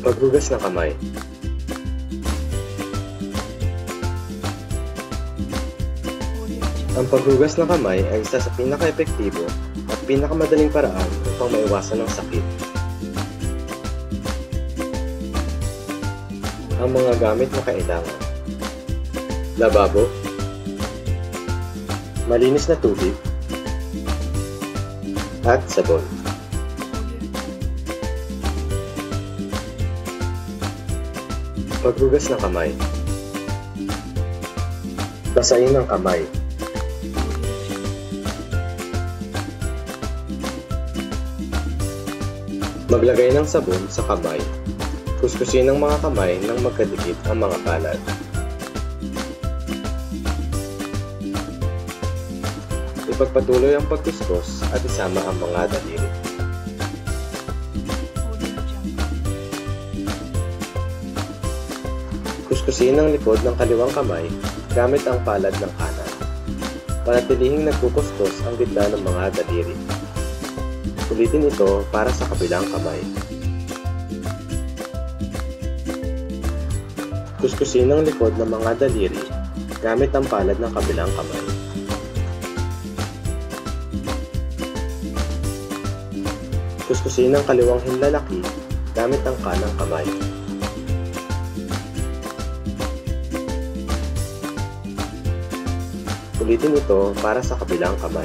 Paghugas ng kamay. Ang paghugas ng kamay ay isa sa pinaka-epektibo at pinakamadaling paraan upang maiwasan ang sakit. Ang mga gamit na kailangan. Lababo. Malinis na tubig. At sabon. Paghugas ng kamay. Basain ang kamay. Maglagay ng sabon sa kamay. Kuskusin ang mga kamay nang magkadikit ang mga palad. Ipagpatuloy ang pagkuskus at isama ang mga daliri. Kuskusin ang likod ng kaliwang kamay gamit ang palad ng kanan. Panatilihing nagkukuskus ang gitna ng mga daliri. Ulitin ito para sa kabilang kamay. Kuskusin ang likod ng mga daliri gamit ang palad ng kabilang kamay. Kuskusin ang kaliwang hinlalaki gamit ang kanang kamay. Ulitin ito para sa kabilang kamay.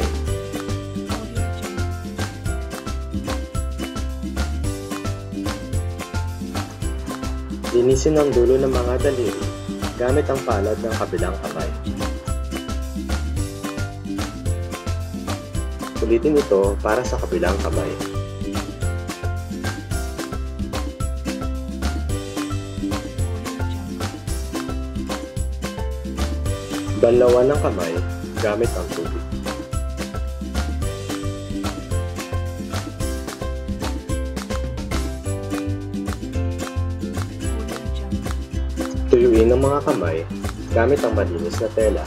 Linisin ang dulo ng mga daliri gamit ang palad ng kabilang kamay. Ulitin ito para sa kabilang kamay. Banlawan ng kamay gamit ang tubig. Tuyuin ang mga kamay gamit ang malinis na tela